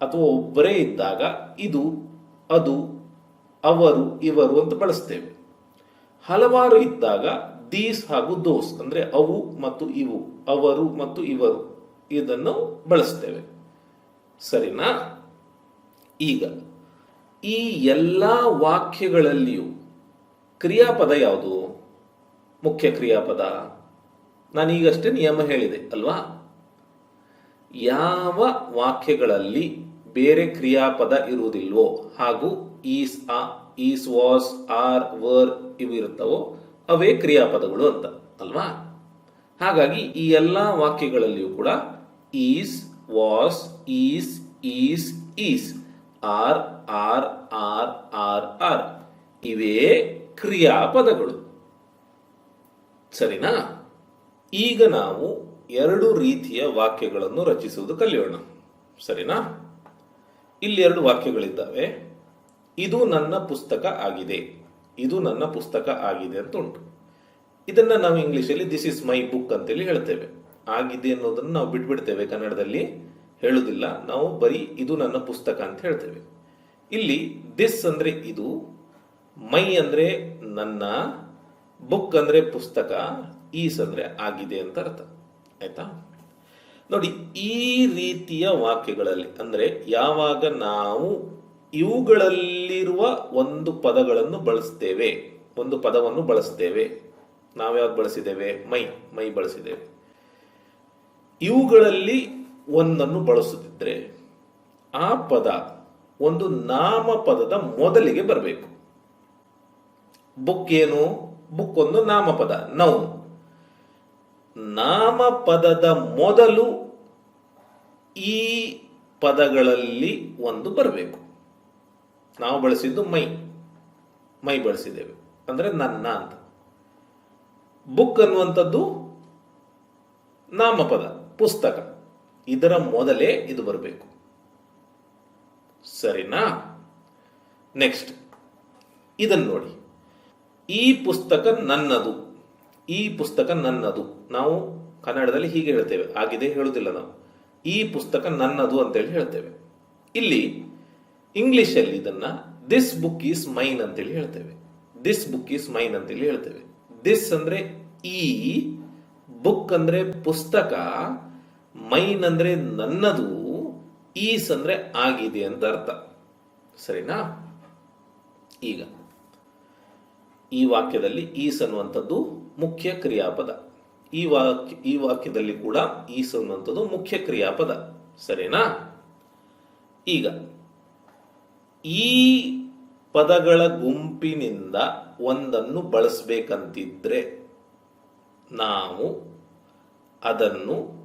ಅಥವಾ ಒಬ್ಬರೇ ಇದ್ದಾಗ ಇದು, ಅದು, ಅವರು, ಇವರು ಅಂತ ಬಳಸ್ತೇವೆ. ಹಲವಾರು ಇದ್ದಾಗ ದೀಸ್ ಹಾಗೂ ದೋಸ್, ಅಂದ್ರೆ ಅವು ಮತ್ತು ಇವು, ಅವರು ಮತ್ತು ಇವರು, ಇದನ್ನು ಬಳಸ್ತೇವೆ. ಸರಿನಾ? ಈಗ, ಈ ಎಲ್ಲ ವಾಕ್ಯಗಳಲ್ಲಿಯೂ ಕ್ರಿಯಾಪದ ಯಾವುದು? ಮುಖ್ಯ ಕ್ರಿಯಾಪದ? ನಾನೀಗಷ್ಟೇ ನಿಯಮ ಹೇಳಿದೆ, ಅಲ್ವಾ? ಯಾವ ವಾಕ್ಯಗಳಲ್ಲಿ ಬೇರೆ ಕ್ರಿಯಾಪದ ಇರುವುದಿಲ್ವೋ, ಹಾಗೂ ಈಸ್, ಆ, ಈಸ್, ವಾಸ್, ಆರ್, ವರ್, ಇವು ಇರುತ್ತವೋ ಅವೇ ಕ್ರಿಯಾಪದಗಳು ಅಂತ, ಅಲ್ವಾ? ಹಾಗಾಗಿ ಈ ಎಲ್ಲ ವಾಕ್ಯಗಳಲ್ಲಿಯೂ ಕೂಡ is, was, is is is, are are are are are. ಇವೇ ಕ್ರಿಯಾಪದಗಳು. ಸರಿನಾ? ಈಗ ನಾವು ಎರಡು ರೀತಿಯ ವಾಕ್ಯಗಳನ್ನು ರಚಿಸುವುದು ಕಲಿಯೋಣ. ಸರಿನಾ? ಇಲ್ಲಿ ಎರಡು ವಾಕ್ಯಗಳಿದ್ದಾವೆ. ಇದು ನನ್ನ ಪುಸ್ತಕ ಆಗಿದೆ. ಇದು ನನ್ನ ಪುಸ್ತಕ ಆಗಿದೆ ಅಂತ ಉಂಟು ಇದನ್ನ ನಾವು ಇಂಗ್ಲೀಷಲ್ಲಿ ದಿಸ್ ಇಸ್ ಮೈ ಬುಕ್ ಅಂತೇಳಿ ಹೇಳ್ತೇವೆ. ಆಗಿದೆ ಅನ್ನೋದನ್ನು ನಾವು ಬಿಟ್ಬಿಡ್ತೇವೆ ಕನ್ನಡದಲ್ಲಿ. ಹೇಳುವುದಿಲ್ಲ. ನಾವು ಬರೀ ಇದು ನನ್ನ ಪುಸ್ತಕ ಅಂತ ಹೇಳ್ತೇವೆ. ಇಲ್ಲಿ ದಿಸ್ ಅಂದ್ರೆ ಇದು ಮೈ ಅಂದ್ರೆ ನನ್ನ ಬುಕ್ ಅಂದ್ರೆ ಪುಸ್ತಕ ಈಸ್ ಅಂದ್ರೆ ಆಗಿದೆ ಅಂತ ಅರ್ಥ. ಆಯ್ತಾ? ನೋಡಿ, ಈ ರೀತಿಯ ವಾಕ್ಯಗಳಲ್ಲಿ, ಅಂದ್ರೆ ಯಾವಾಗ ನಾವು ಇವುಗಳಲ್ಲಿರುವ ಒಂದು ಪದಗಳನ್ನು ಬಳಸ್ತೇವೆ. ಒಂದು ಪದವನ್ನು ಬಳಸ್ತೇವೆ. ನಾವ್ಯಾವ್ದು ಬಳಸಿದ್ದೇವೆ? ಮೈ. ಮೈ ಬಳಸಿದ್ದೇವೆ. ಇವುಗಳಲ್ಲಿ ಒಂದನ್ನು ಬಳಸುತ್ತಿದ್ರೆ ಆ ಪದ ಒಂದು ನಾಮಪದದ ಮೊದಲಿಗೆ ಬರಬೇಕು. ಬುಕ್ ಏನು? ಬುಕ್ ಒಂದು ನಾಮಪದ, ನೌನ್. ನಾಮಪದದ ಮೊದಲು ಈ ಪದಗಳಲ್ಲಿ ಒಂದು ಬರಬೇಕು. ನಾವು ಬಳಸಿದ್ದು ಮೈ. ಮೈ ಬಳಸಿದ್ದೇವೆ. ಅಂದರೆ ನನ್ನ ಅಂತ. ಬುಕ್ ಅನ್ನುವಂಥದ್ದು ನಾಮಪದ, ಪುಸ್ತಕ. ಇದರ ಮೊದಲೇ ಇದು ಬರಬೇಕು. ಸರಿನಾ? ನೆಕ್ಸ್ಟ್. ಇದನ್ನು ನೋಡಿ. ಈ ಪುಸ್ತಕ ನನ್ನದು. ಈ ಪುಸ್ತಕ ನನ್ನದು. ನಾವು ಕನ್ನಡದಲ್ಲಿ ಹೀಗೆ ಹೇಳ್ತೇವೆ. ಆಗಿದೆ ಹೇಳುವುದಿಲ್ಲ ನಾವು. ಈ ಪುಸ್ತಕ ನನ್ನದು ಅಂತೇಳಿ ಹೇಳ್ತೇವೆ. ಇಲ್ಲಿ ಇಂಗ್ಲಿಷಲ್ಲಿ ಇದನ್ನ ದಿಸ್ ಬುಕ್ ಈಸ್ ಮೈನ್ ಅಂತೇಳಿ ಹೇಳ್ತೇವೆ. ದಿಸ್ ಬುಕ್ ಈಸ್ ಮೈನ್ ಅಂತೇಳಿ ಹೇಳ್ತೇವೆ. ದಿಸ್ ಅಂದ್ರೆ ಈ ಬುಕ್ ಅಂದ್ರೆ ಪುಸ್ತಕ ಮೈನ್ ಅಂದ್ರೆ ನನ್ನದು ಈಸ್ ಅಂದ್ರೆ ಆಗಿದೆ ಅಂತ ಅರ್ಥ. ಸರಿನಾ? ಈಗ, ಈ ವಾಕ್ಯದಲ್ಲಿ ಈಸ್ ಅನ್ನುವಂಥದ್ದು ಮುಖ್ಯ ಕ್ರಿಯಾಪದ. ಈ ವಾಕ್ಯ ಈ ವಾಕ್ಯದಲ್ಲಿ ಕೂಡ ಈಸ್ ಅನ್ನುವಂಥದ್ದು ಮುಖ್ಯ ಕ್ರಿಯಾಪದ. ಸರಿನಾ? ಈಗ ಈ ಪದಗಳ ಗುಂಪಿನಿಂದ ಒಂದನ್ನು ಬಳಸಬೇಕಂತಿದ್ರೆ ನಾವು ಅದನ್ನು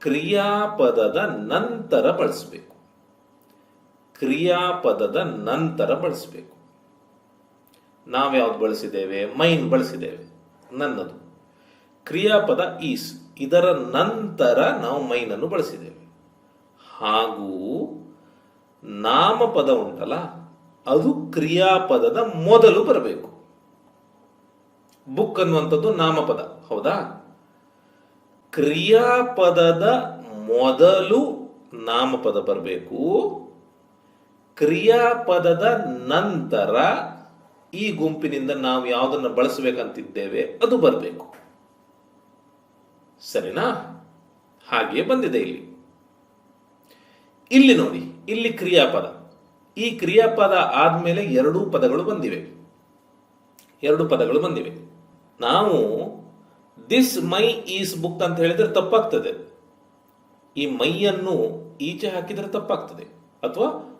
ಕ್ರಿಯಾಪದದ ನಂತರ ಬಳಸಬೇಕು. ಕ್ರಿಯಾಪದದ ನಂತರ ಬಳಸಬೇಕು. ನಾವು ಯಾವ್ದು ಬಳಸಿದ್ದೇವೆ? ಮೈನ್ ಬಳಸಿದ್ದೇವೆ. ನನ್ನದು. ಕ್ರಿಯಾಪದ ಈಸ್. ಇದರ ನಂತರ ನಾವು ಮೈನನ್ನು ಬಳಸಿದ್ದೇವೆ. ಹಾಗೂ ನಾಮಪದ ಉಂಟಲ್ಲ ಅದು ಕ್ರಿಯಾಪದದ ಮೊದಲು ಬರಬೇಕು. ಬುಕ್ ಅನ್ನುವಂಥದ್ದು ನಾಮಪದ, ಹೌದಾ? ಕ್ರಿಯಾಪದದ ಮೊದಲು ನಾಮಪದ ಬರಬೇಕು, ಕ್ರಿಯಾಪದದ ನಂತರ ಈ ಗುಂಪಿನಿಂದ ನಾವು ಯಾವುದನ್ನು ಬಳಸಬೇಕಂತಿದ್ದೇವೆ, ಅದು ಬರಬೇಕು. ಸರಿನಾ? ಹಾಗೆಯೇ ಬಂದಿದೆ ಇಲ್ಲಿ. ಇಲ್ಲಿ ನೋಡಿ. ಇಲ್ಲಿ ಕ್ರಿಯಾಪದ. ಈ ಕ್ರಿಯಾಪದ ಆದ್ಮೇಲೆ ಎರಡೂ ಪದಗಳು ಬಂದಿವೆ. ಎರಡು ಪದಗಳು ಬಂದಿವೆ. ನಾವು ದಿಸ್ ಮೈ ಈಸ್ ಬುಕ್ ಅಂತ ಹೇಳಿದ್ರೆ ತಪ್ಪಾಗ್ತದೆ. ಈ ಮೈಯನ್ನು ಈಚೆ ಹಾಕಿದರೆ ತಪ್ಪಾಗ್ತದೆ. ಅಥವಾ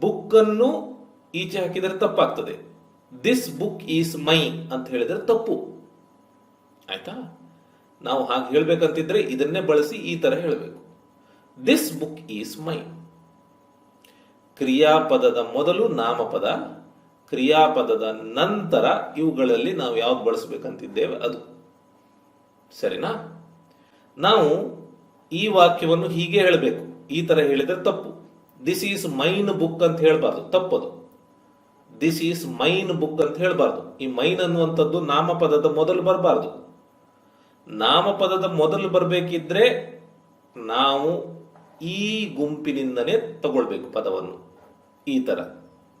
ಬುಕ್ ಅನ್ನು ಈಚೆ ಹಾಕಿದರೆ ತಪ್ಪಾಗ್ತದೆ. ದಿಸ್ ಬುಕ್ ಈಸ್ ಮೈ ಅಂತ ಹೇಳಿದ್ರೆ ತಪ್ಪು. ಆಯ್ತಾ? ನಾವು ಹಾಗೆ ಹೇಳ್ಬೇಕಂತಿದ್ರೆ ಇದನ್ನೇ ಬಳಸಿ ಈ ತರ ಹೇಳಬೇಕು. ದಿಸ್ ಬುಕ್ ಈಸ್ ಮೈ ಕ್ರಿಯಾಪದದ ಮೊದಲು ನಾಮಪದ, ಕ್ರಿಯಾಪದದ ನಂತರ ಇವುಗಳಲ್ಲಿ ನಾವು ಯಾವ್ದು ಬಳಸಬೇಕಂತಿದ್ದೇವೆ? ಅದು. ಸರಿನಾ? ನಾವು ಈ ವಾಕ್ಯವನ್ನು ಹೀಗೆ ಹೇಳಬೇಕು. ಈ ತರ ಹೇಳಿದ್ರೆ ತಪ್ಪು. ದಿಸ್ ಈಸ್ ಮೈನ್ ಬುಕ್ ಅಂತ ಹೇಳಬಾರ್ದು. ತಪ್ಪದು. ದಿಸ್ ಈಸ್ ಮೈನ್ ಬುಕ್ ಅಂತ ಹೇಳಬಾರ್ದು. ಈ ಮೈನ್ ಅನ್ನುವಂಥದ್ದು ನಾಮಪದದ ಮೊದಲು ಬರಬಾರ್ದು. ನಾಮಪದದ ಮೊದಲು ಬರಬೇಕಿದ್ರೆ ನಾವು ಈ ಗುಂಪಿನಿಂದನೇ ತಗೊಳ್ಬೇಕು ಪದವನ್ನು. ಈ ಥರ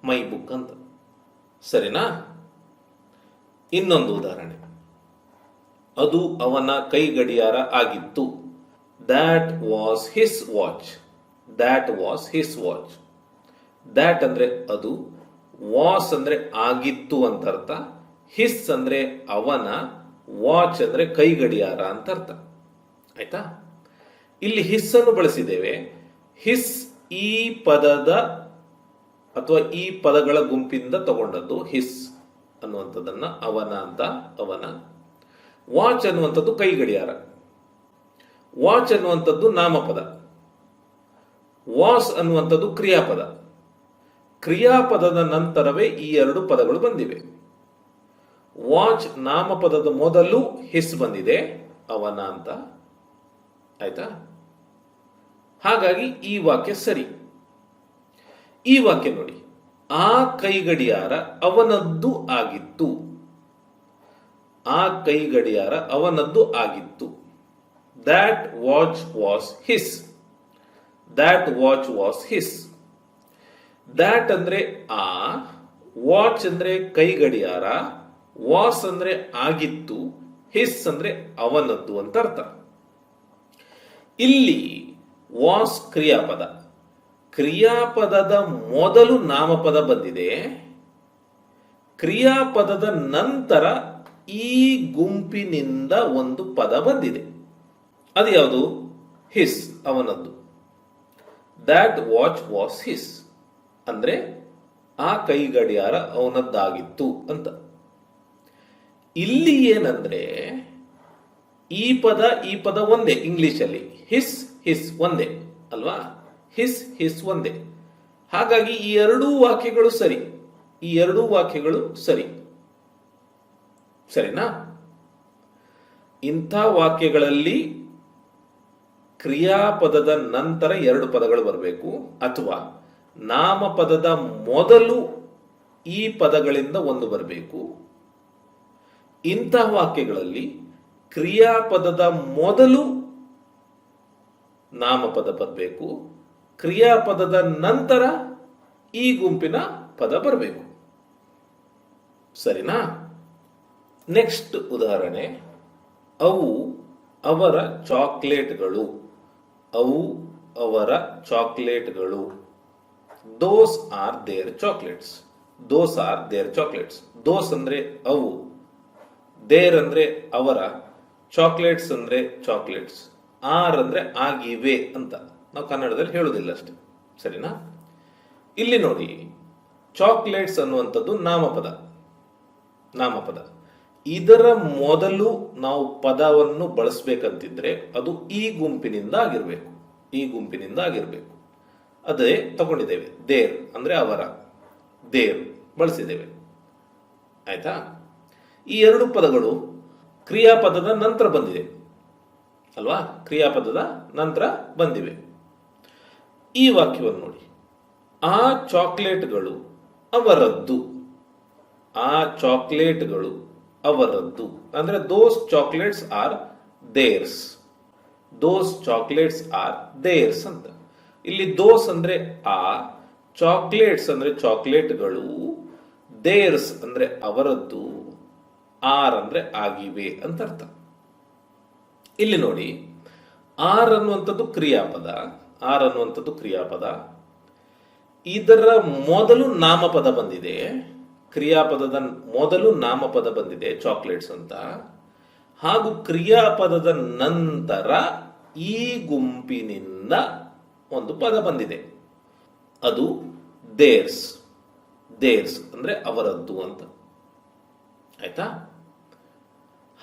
ಮೈ ಬುಕ್ ಅಂತ. ಸರಿನಾ? ಇನ್ನೊಂದು ಉದಾಹರಣೆ. ಅದು ಅವನ ಕೈ ಗಡಿಯಾರ ಆಗಿತ್ತು. That was his watch that was his watch that ಅಂದರೆ ಅದು ವಾಸ್ ಅಂದರೆ ಆಗಿತ್ತು ಅಂತ ಅರ್ಥ. ಹಿಸ್ ಅಂದರೆ ಅವನ ವಾಚ್ ಅಂದರೆ ಕೈ ಗಡಿಯಾರ ಅಂತ ಅರ್ಥ. ಆಯ್ತಾ? ಇಲ್ಲಿ ಹಿಸ್ಸನ್ನು ಬಳಸಿದ್ದೇವೆ. ಹಿಸ್ ಈ ಪದದ ಅಥವಾ ಈ ಪದಗಳ ಗುಂಪಿಂದ ತಗೊಂಡದ್ದು ಹಿಸ್ ಅನ್ನುವಂಥದ್ದನ್ನ ಅವನ ಅಂತ ಅವನ. ವಾಚ್ ಅನ್ನುವಂಥದ್ದು ಕೈ ಗಡಿಯಾರ. ವಾಚ್ ಅನ್ನುವಂಥದ್ದು ನಾಮಪದ. ವಾಸ್ ಅನ್ನುವಂಥದ್ದು ಕ್ರಿಯಾಪದ. ಕ್ರಿಯಾಪದದ ನಂತರವೇ ಈ ಎರಡು ಪದಗಳು ಬಂದಿವೆ. ವಾಚ್ ನಾಮಪದದ ಮೊದಲು ಹಿಸ್ ಬಂದಿದೆ, ಅವನ ಅಂತ. ಆಯ್ತಾ? ಹಾಗಾಗಿ ಈ ವಾಕ್ಯ ಸರಿ. ಈ ವಾಕ್ಯ ನೋಡಿ. ಆ ಕೈ ಗಡಿಯಾರ ಅವನದ್ದು ಆಗಿತ್ತು. ಆ ಕೈ ಗಡಿಯಾರ ಅವನದ್ದು ಆಗಿತ್ತು. That watch was his that watch was his that ಅಂದ್ರೆ ಆ ವಾಚ್ ಅಂದ್ರೆ ಕೈ ಗಡಿಯಾರ ವಾಸ್ ಅಂದ್ರೆ ಆಗಿತ್ತು ಹಿಸ್ ಅಂದ್ರೆ ಅವನದ್ದು ಅಂತ ಅರ್ಥ. ಇಲ್ಲಿ ವಾಸ್ ಕ್ರಿಯಾಪದ. ಕ್ರಿಯಾಪದದ ಮೊದಲು ನಾಮಪದ ಬಂದಿದೆ. ಕ್ರಿಯಾಪದದ ನಂತರ ಈ ಗುಂಪಿನಿಂದ ಒಂದು ಪದ ಬಂದಿದೆ. ಅದು ಯಾವುದು? ಹಿಸ್ ಅವನದ್ದು. ದ್ಯಾಟ್ ವಾಚ್ ವಾಸ್ ಹಿಸ್ ಅಂದ್ರೆ ಆ ಕೈ ಗಡಿಯಾರ ಅವನದ್ದಾಗಿತ್ತು ಅಂತ. ಇಲ್ಲಿ ಏನಂದ್ರೆ ಈ ಪದ ಈ ಪದ ಒಂದೇ ಇಂಗ್ಲಿಷಲ್ಲಿ ಹಿಸ್ ಹಿಸ್ ಒಂದೇ, ಅಲ್ವಾ? ಹಿಸ್ ಹಿಸ್ ಒಂದೇ. ಹಾಗಾಗಿ ಈ ಎರಡೂ ವಾಕ್ಯಗಳು ಸರಿ. ಈ ಎರಡೂ ವಾಕ್ಯಗಳು ಸರಿ. ಸರಿನಾ? ಇಂಥ ವಾಕ್ಯಗಳಲ್ಲಿ ಕ್ರಿಯಾಪದದ ನಂತರ ಎರಡು ಪದಗಳು ಬರಬೇಕು. ಅಥವಾ ನಾಮಪದದ ಮೊದಲು ಈ ಪದಗಳಿಂದ ಒಂದು ಬರಬೇಕು. ಇಂತಹ ವಾಕ್ಯಗಳಲ್ಲಿ ಕ್ರಿಯಾಪದದ ಮೊದಲು ನಾಮಪದ ಬರಬೇಕು. ಕ್ರಿಯಾಪದದ ನಂತರ ಈ ಗುಂಪಿನ ಪದ ಬರಬೇಕು. ಸರಿನಾ? ನೆಕ್ಸ್ಟ್ ಉದಾಹರಣೆ. ಅವು ಅವರ ಚಾಕ್ಲೇಟ್ಗಳು. ಅವು ಅವರ ಚಾಕ್ಲೇಟ್ಗಳು. Those are their chocolates. Those are their chocolates. Those ಅಂದ್ರೆ ಅವು. ದೇರ್ ಅಂದ್ರೆ ಅವರ. ಚಾಕ್ಲೇಟ್ಸ್ ಅಂದ್ರೆ ಚಾಕ್ಲೇಟ್ಸ್. ಆರ್ ಅಂದ್ರೆ ಆಗಿವೆ ಅಂತ. ನಾವು ಕನ್ನಡದಲ್ಲಿ ಹೇಳುವುದಿಲ್ಲ ಅಷ್ಟೇ. ಸರಿನಾ? ಇಲ್ಲಿ ನೋಡಿ ಚಾಕ್ಲೇಟ್ಸ್ ಅನ್ನುವಂಥದ್ದು ನಾಮಪದ. ನಾಮಪದ. ಇದರ ಮೊದಲು ನಾವು ಪದವನ್ನು ಬಳಸಬೇಕಂತಿದ್ರೆ ಅದು ಈ ಗುಂಪಿನಿಂದ ಆಗಿರಬೇಕು. ಈ ಗುಂಪಿನಿಂದ ಆಗಿರಬೇಕು. ಅದೇ ತಗೊಂಡಿದ್ದೇವೆ. ದೇರ್ ಅಂದ್ರೆ ಅವರ. ದೇರ್ ಬಳಸಿದ್ದೇವೆ. ಆಯ್ತಾ? ಈ ಎರಡು ಪದಗಳು ಕ್ರಿಯಾಪದದ ನಂತರ ಬಂದಿದೆ. ಅಲ್ವಾ? ಕ್ರಿಯಾಪದದ ನಂತರ ಬಂದಿವೆ. ಈ ವಾಕ್ಯವನ್ನು ನೋಡಿ. ಆ ಚಾಕ್ಲೇಟ್ಗಳು ಅವರದ್ದು. ಆ ಚಾಕ್ಲೇಟ್ಗಳು ಅವರದ್ದು. ಅಂದ್ರೆ those chocolates are theirs those chocolates are theirs ಅಂತ. ಇಲ್ಲಿ ದೋಸ್ ಅಂದ್ರೆ ಆ ಚಾಕ್ಲೇಟ್ಸ್ ಅಂದ್ರೆ ಚಾಕ್ಲೇಟ್ಗಳು ದೇರ್ಸ್ ಅಂದ್ರೆ ಅವರದ್ದು ಆರ್ ಅಂದ್ರೆ ಆಗಿವೆ ಅಂತ ಅರ್ಥ. ಇಲ್ಲಿ ನೋಡಿ ಆರ್ ಅನ್ನುವಂಥದ್ದು ಕ್ರಿಯಾಪದ. ಆರ್ ಅನ್ನುವಂಥದ್ದು ಕ್ರಿಯಾಪದ. ಇದರ ಮೊದಲು ನಾಮಪದ ಬಂದಿದೆ. ಕ್ರಿಯಾಪದದ ಮೊದಲು ನಾಮಪದ ಬಂದಿದೆ, ಚಾಕ್ಲೇಟ್ಸ್ ಅಂತ. ಹಾಗೂ ಕ್ರಿಯಾಪದದ ನಂತರ ಈ ಗುಂಪಿನಿಂದ ಒಂದು ಪದ ಬಂದಿದೆ. ಅದು ದೇರ್ಸ್. ದೇರ್ಸ್ ಅಂದ್ರೆ ಅವರದ್ದು ಅಂತ. ಆಯ್ತಾ?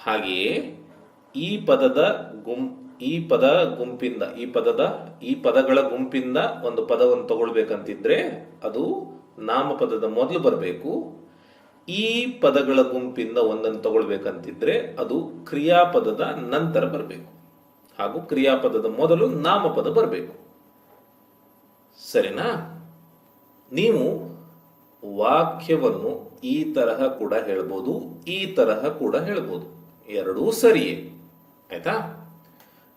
ಹಾಗೆಯೇ ಈ ಪದದ ಗುಂ ಈ ಪದ ಗುಂಪಿಂದ, ಈ ಪದದ, ಈ ಪದಗಳ ಗುಂಪಿಂದ ಒಂದು ಪದವನ್ನು ತಗೊಳ್ಬೇಕಂತಿದ್ರೆ ಅದು ನಾಮಪದದ ಮೊದಲು ಬರಬೇಕು. ಈ ಪದಗಳ ಗುಂಪಿಂದ ಒಂದನ್ನು ತಗೊಳ್ಬೇಕಂತಿದ್ರೆ ಅದು ಕ್ರಿಯಾಪದದ ನಂತರ ಬರಬೇಕು. ಹಾಗೂ ಕ್ರಿಯಾಪದದ ಮೊದಲು ನಾಮಪದ ಬರಬೇಕು. ಸರಿನಾ? ನೀವು ವಾಕ್ಯವನ್ನು ಈ ತರಹ ಕೂಡ ಹೇಳ್ಬೋದು, ಈ ತರಹ ಕೂಡ ಹೇಳ್ಬೋದು. ಎರಡೂ ಸರಿಯೇ. ಆಯ್ತಾ?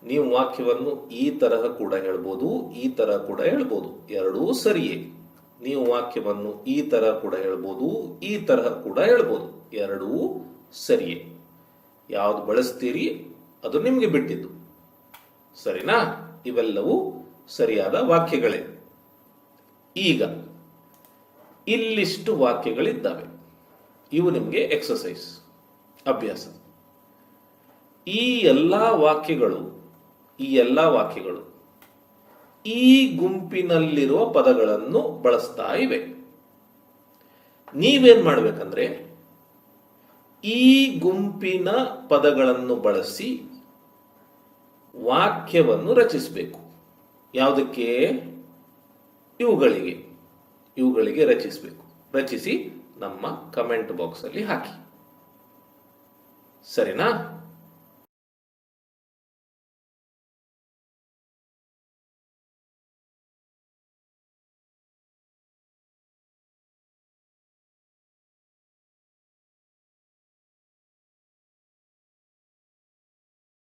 ನೀವು ವಾಕ್ಯವನ್ನು ಈ ತರಹ ಕೂಡ ಹೇಳ್ಬೋದು, ಈ ತರ ಕೂಡ ಹೇಳ್ಬೋದು. ಎರಡೂ ಸರಿಯೇ. ನೀವು ವಾಕ್ಯವನ್ನು ಈ ತರ ಕೂಡ ಹೇಳ್ಬೋದು, ಈ ತರಹ ಕೂಡ ಹೇಳ್ಬೋದು. ಎರಡೂ ಸರಿಯೇ. ಯಾವ್ದು ಬಳಸ್ತೀರಿ ಅದು ನಿಮಗೆ ಬಿಟ್ಟಿದ್ದು. ಸರಿನಾ? ಇವೆಲ್ಲವೂ ಸರಿಯಾದ ವಾಕ್ಯಗಳೇ. ಈಗ, ಇಲ್ಲಿಷ್ಟು ವಾಕ್ಯಗಳಿದ್ದಾವೆ. ಇವು ನಿಮಗೆ ಎಕ್ಸಸೈಸ್ ಅಭ್ಯಾಸ. ಈ ಎಲ್ಲ ವಾಕ್ಯಗಳು ಈ ಎಲ್ಲ ವಾಕ್ಯಗಳು ಈ ಗುಂಪಿನಲ್ಲಿರುವ ಪದಗಳನ್ನು ಬಳಸ್ತಾ ಇವೆ. ನೀವೇನ್ ಮಾಡ್ಬೇಕಂದ್ರೆ ಈ ಗುಂಪಿನ ಪದಗಳನ್ನು ಬಳಸಿ ವಾಕ್ಯವನ್ನು ರಚಿಸಬೇಕು. ಯಾವುದಕ್ಕೆ? ಇವುಗಳಿಗೆ. ಇವುಗಳಿಗೆ ರಚಿಸಬೇಕು. ರಚಿಸಿ ನಮ್ಮ ಕಮೆಂಟ್ ಬಾಕ್ಸ್ ಅಲ್ಲಿ ಹಾಕಿ. ಸರಿನಾ?